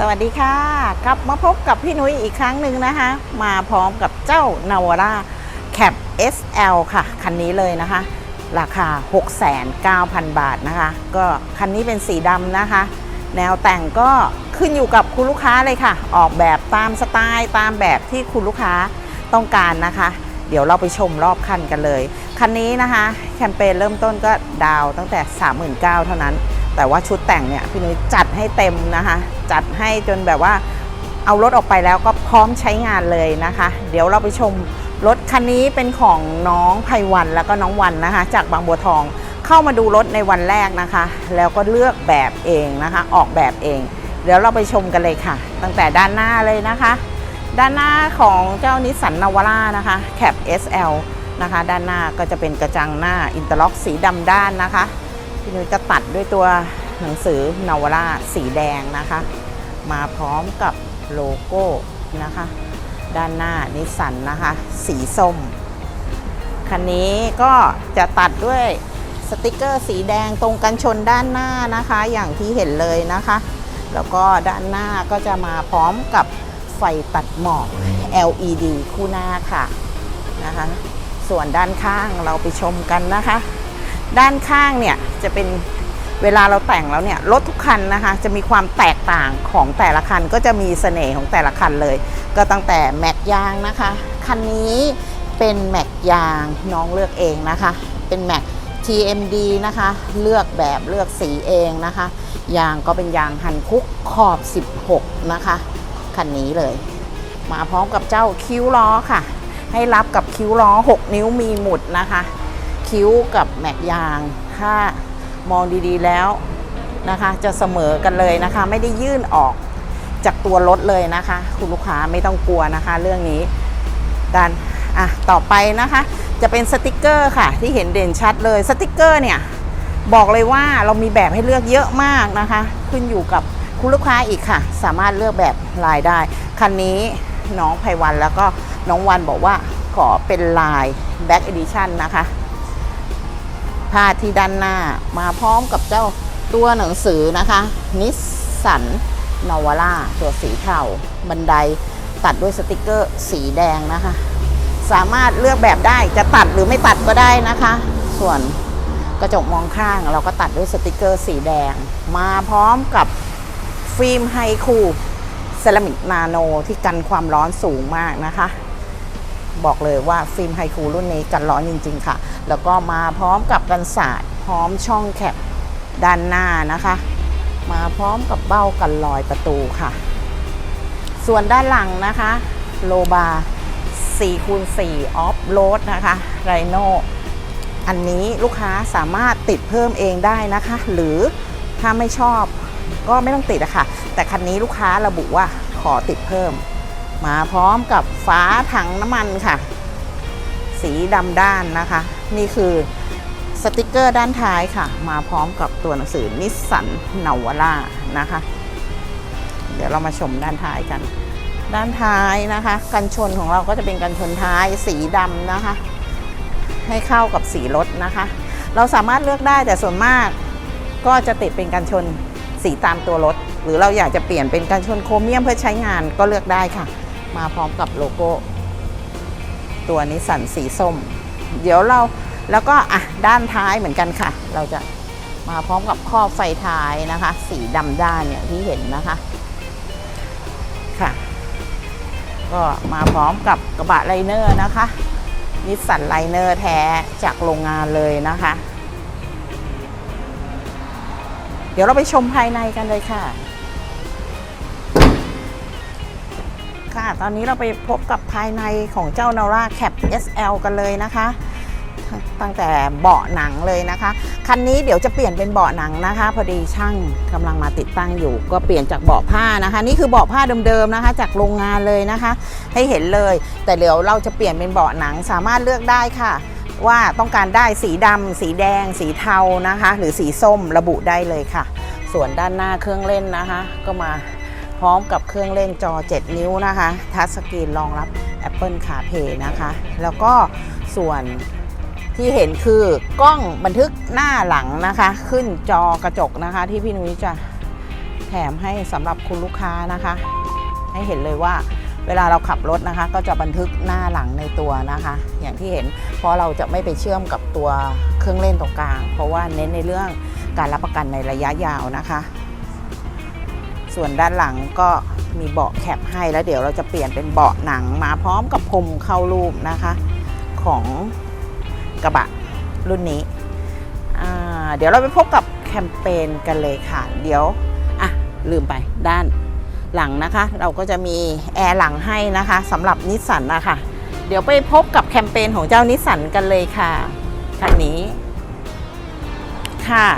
สวัสดีค่ะ กลับมาพบกับพี่นุ้ยอีกครั้งหนึ่งนะคะ มาพร้อมกับเจ้านาวาร่าแคป SL ค่ะ คันนี้เลยนะคะ ราคา 6,900 บาทนะคะ ก็คันนี้เป็นสีดำนะคะ แนวแต่งก็ขึ้นอยู่กับคุณลูกค้าเลยค่ะ ออกแบบตามสไตล์ตามแบบที่คุณลูกค้าต้องการนะคะ เดี๋ยวเราไปชมรอบคันกันเลย คันนี้นะคะ แคมเปญเริ่มต้นก็ดาวตั้งแต่ 39,000เท่านั้น แต่ว่าชุดแต่งเนี่ยพี่นุ้ยจัดให้เต็มนะคะ จัดให้จนแบบว่าเอารถออกไปแล้วก็พร้อมใช้งานเลยนะคะ เดี๋ยวเราไปชมรถคันนี้เป็นของน้องไพวันแล้วก็น้องวันนะคะ จากบางบัวทองเข้ามาดูรถในวันแรกนะคะ แล้วก็เลือกแบบเองนะคะ ออกแบบเอง เดี๋ยวเราไปชมกันเลยค่ะ ตั้งแต่ด้านหน้าเลยนะคะ ด้านหน้าของเจ้านิสสันนาวาร่านะคะแคป SL นะคะ ด้านหน้าก็จะเป็นกระจังหน้าอินเตอร์ล็อกสีดำด้านนะคะ พี่นุ้ยจะตัดด้วยตัวหนังสือนาวาร่าสีแดงนะคะ มาพร้อมกับโลโก้นะคะ ด้านหน้านิสสันนะคะ สีส้ม คันนี้ก็จะตัดด้วยสติกเกอร์สีแดงตรงกันชนด้านหน้านะคะ อย่างที่เห็นเลยนะคะ แล้วก็ด้านหน้าก็จะมาพร้อมกับไฟตัดหมอก LED คู่หน้าค่ะนะคะ ส่วนด้านข้างเราไปชมกันนะคะ ด้านข้างเนี่ยจะเป็นเวลาเราแต่งแล้วเนี่ยรถทุกคันนะคะ จะมีความแตกต่างของแต่ละคันก็จะมีเสน่ห์ของแต่ละคันเลย ก็ตั้งแต่แม็กยางนะคะ คันนี้เป็นแม็กยางน้องเลือกเองนะคะ เป็นแม็ก TMD นะคะ เลือกแบบเลือกสีเองนะคะ ยางก็เป็นยางฮันคุกขอบ 16 นะคะ คันนี้เลย มาพร้อมกับเจ้าคิ้วล้อค่ะ ให้รับกับคิ้วล้อ 6 นิ้วมีหมุดนะคะ คิ้วกับแม็กยาง ถ้ามองดีๆแล้วนะคะ จะเสมอกันเลยนะคะ ไม่ได้ยื่นออกจากตัวรถเลยนะคะ คุณลูกค้าไม่ต้องกลัวนะคะ เรื่องนี้ด้านอะต่อไปนะคะ จะเป็นสติกเกอร์ค่ะ ที่เห็นเด่นชัดเลยสติกเกอร์เนี่ยบอกเลยว่าเรามีแบบให้เลือกเยอะมากนะคะ ขึ้นอยู่กับคุณลูกค้าอีกค่ะ สามารถเลือกแบบลายได้ คันนี้น้องไพวันแล้วก็น้องวันบอกว่าขอเป็นลาย Back Edition นะคะ ผ้าที่ด้านหน้ามาพร้อมกับเจ้าตัวหนังสือนะคะนิสสันนวาร่าตัวสีเทาบันไดตัดด้วยสติกเกอร์สีแดงนะคะ สามารถเลือกแบบได้จะตัดหรือไม่ตัดก็ได้นะคะ ส่วนกระจกมองข้างเราก็ตัดด้วยสติกเกอร์สีแดง มาพร้อมกับฟิล์มไฮคูเซรามิกนาโนที่กันความร้อนสูงมากนะคะ บอกเลยว่าฟิล์มไฮคูรุ่นนี้กันร้อนจริง ๆ ค่ะ แล้วก็มาพร้อมกับกันศาสตร์พร้อมช่องแคปด้านหน้านะคะ มาพร้อมกับเบ้ากันรอยประตูค่ะ ส่วนด้านหลังนะคะ โลบา4คูณ4ออฟโรดนะคะไรโนอันนี้ลูกค้าสามารถติดเพิ่มเองได้นะคะ หรือถ้าไม่ชอบก็ไม่ต้องติดอะค่ะ แต่คันนี้ลูกค้าระบุว่าขอติดเพิ่ม มาพร้อมกับฝาถังน้ำมันค่ะ สีดำด้านนะคะ นี่คือสติกเกอร์ด้านท้ายค่ะ มาพร้อมกับตัวหนังสือนิสสันนาวาร่านะคะ เดี๋ยวเรามาชมด้านท้ายกัน ด้านท้ายนะคะ กันชนของเราก็จะเป็นกันชนท้ายสีดำนะคะ ให้เข้ากับสีรถนะคะ เราสามารถเลือกได้แต่ส่วนมากก็จะติดเป็นกันชนสีตามตัวรถ หรือเราอยากจะเปลี่ยนเป็นกันชนโครเมียมเพื่อใช้งานก็เลือกได้ค่ะ มาพร้อมกับโลโก้ ตัวนิสสันสีส้ม เดี๋ยวเราแล้วก็อะด้านท้ายเหมือนกันค่ะ เราจะมาพร้อมกับข้อไฟท้ายนะคะ สีดำด้านเนี่ยที่เห็นนะคะค่ะ ก็มาพร้อมกับกระบะไลเนอร์นะคะนิสสันไลเนอร์แท้จากโรงงานเลยนะคะ เดี๋ยวเราไปชมภายในกันเลยค่ะ ค่ะ ตอนนี้เราไปพบกับภายในของเจ้านาร่าแคป SL กันเลยนะคะ ตั้งแต่เบาะหนังเลยนะคะ คันนี้เดี๋ยวจะเปลี่ยนเป็นเบาะหนังนะคะ พอดีช่างกำลังมาติดตั้งอยู่ ก็เปลี่ยนจากเบาะผ้านะคะ นี่คือเบาะผ้าเดิมๆนะคะ จากโรงงานเลยนะคะ ให้เห็นเลย แต่เดี๋ยวเราจะเปลี่ยนเป็นเบาะหนังสามารถเลือกได้ค่ะว่าต้องการได้สีดำ สีแดง สีเทานะคะ หรือสีส้มระบุได้เลยค่ะ ส่วนด้านหน้าเครื่องเล่นนะคะ ก็มา พร้อมกับเครื่องเล่นจอ 7 นิ้วนะคะทัชสกรีนรองรับ Apple CarPlay นะคะ แล้วก็ส่วนที่เห็นคือกล้องบันทึกหน้าหลังนะคะ ขึ้นจอกระจกนะคะ ที่พี่นุ้ยจะแถมให้สำหรับคุณลูกค้านะคะ ให้เห็นเลยว่าเวลาเราขับรถนะคะ ก็จะบันทึกหน้าหลังในตัวนะคะ อย่างที่เห็นเพราะเราจะไม่ไปเชื่อมกับตัวเครื่องเล่นตรงกลาง เพราะว่าเน้นในเรื่องการรับประกันในระยะยาวนะคะ ส่วนด้านหลังก็มีเบาะแคปให้แล้วเดี๋ยวเราจะเปลี่ยนเป็นเบาะหนังมาพร้อมกับพรมเข้ารูปนะคะ ของกระบะรุ่นนี้ เดี๋ยวเราไปพบกับแคมเปญกันเลยค่ะ เดี๋ยว อะ ลืมไปด้านหลังนะคะ เราก็จะมีแอร์หลังให้นะคะสำหรับนิสสันนะคะเดี๋ยวไปพบกับแคมเปญของเจ้านิสสันกันเลยค่ะคันนี้ ค่ะ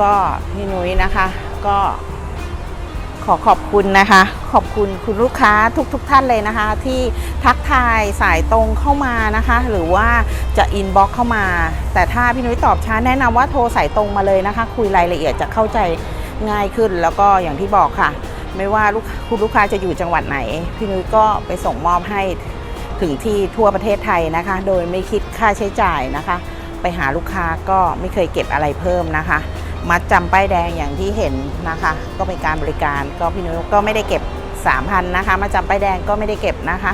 ก็พี่นุ้ยนะคะ ก็ ขอขอบคุณนะคะ ขอบคุณคุณลูกค้าทุกๆทท่านเลยนะคะ ที่ทักทายสายตรงเข้ามานะคะ หรือว่าจะอินบ็อกเข้ามา แต่ถ้าพี่นุ้ยตอบช้าแนะนำว่าโทรสายตรงมาเลยนะคะ คุยรายละเอียดจะเข้าใจง่ายขึ้น แล้วก็อย่างที่บอกค่ะ ไม่ว่าลูกคุณลูกค้าจะอยู่จังหวัดไหน พี่นุ้ยก็ไปส่งมอบให้ถึงที่ทั่วประเทศไทยนะคะ โดยไม่คิดค่าใช้จ่ายนะคะ ไปหาลูกค้าก็ไม่เคยเก็บอะไรเพิ่มนะคะ มัดจำป้ายแดงอย่างที่เห็นนะคะ ก็เป็นการบริการก็พี่นุ้ยก็ไม่ได้เก็บ 3,000นะคะมาจำป้ายแดงก็ไม่ได้เก็บนะคะ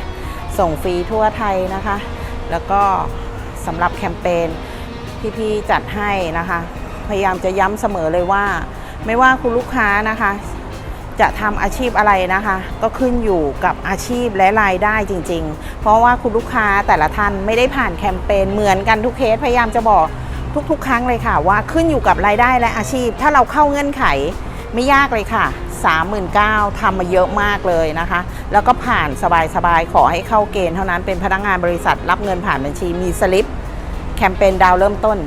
ส่งฟรีทั่วไทยนะคะ แล้วก็สำหรับแคมเปญที่พี่จัดให้นะคะ พยายามจะย้ำเสมอเลยว่า ไม่ว่าคุณลูกค้านะคะ จะทำอาชีพอะไรนะคะ ก็ขึ้นอยู่กับอาชีพและรายได้จริง ๆ เพราะว่าคุณลูกค้าแต่ละท่านไม่ได้ผ่านแคมเปญเหมือนกันทุกเคสพยายามจะบอก ทุกๆ ครั้งเลยค่ะ ว่าขึ้นอยู่กับรายได้และอาชีพ ถ้าเราเข้าเงื่อนไขไม่ยากเลยค่ะ 39,000ทำมาเยอะมากเลยนะคะ แล้วก็ผ่านสบายๆ ขอให้เข้าเกณฑ์เท่านั้นเป็นพนักงานบริษัทรับเงินผ่านบัญชีมีสลิป แคมเปญดาวเริ่มต้น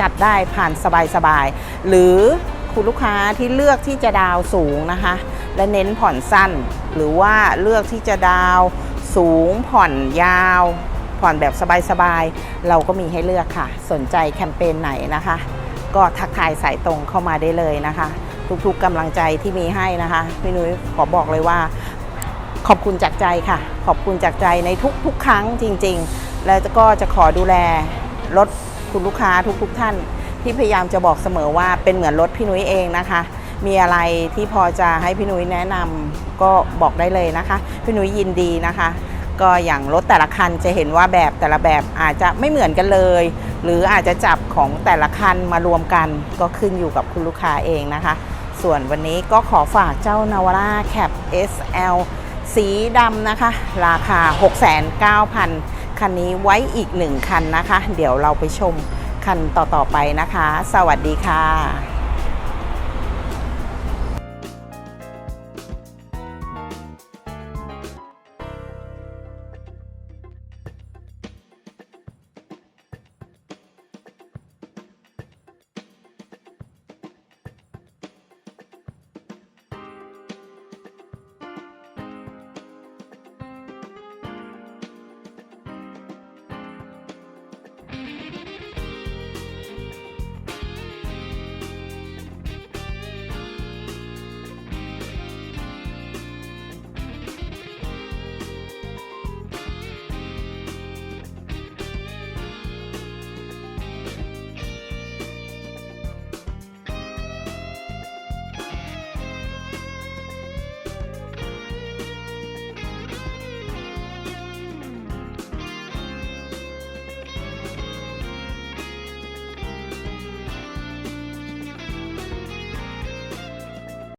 จัดได้ผ่านสบายๆ หรือคุณลูกค้าที่เลือกที่จะดาวสูงนะคะ และเน้นผ่อนสั้น หรือว่าเลือกที่จะดาวสูงผ่อนยาว ผ่อนแบบสบายๆ เราก็มีให้เลือกค่ะ สนใจแคมเปญไหนนะคะ ก็ทักทายสายตรงเข้ามาได้เลยนะคะ ทุกๆกำลังใจที่มีให้นะคะพี่นุ้ยขอบอกเลยว่า ขอบคุณจากใจค่ะ ขอบคุณจากใจในทุกๆ ครั้งจริง ๆ แล้วก็จะขอดูแลรถคุณลูกค้าทุกๆ ท่าน ที่พยายามจะบอกเสมอว่าเป็นเหมือนรถพี่นุ้ยเองนะคะ มีอะไรที่พอจะให้พี่นุ้ยแนะนำก็บอกได้เลยนะคะ พี่นุ้ยยินดีนะคะ ก็อย่างรถแต่ละคันจะเห็นว่าแบบแต่ละแบบอาจจะไม่เหมือนกันเลย หรืออาจจะจับของแต่ละคันมารวมกันก็ขึ้นอยู่กับคุณลูกค้าเองนะคะ ส่วนวันนี้ก็ขอฝากเจ้านาวาร่าแคป SL สีดำนะคะ ราคา 6,900คันนี้ไว้อีกหนึ่งคันนะคะ เดี๋ยวเราไปชมคันต่อๆไปนะคะ สวัสดีค่ะ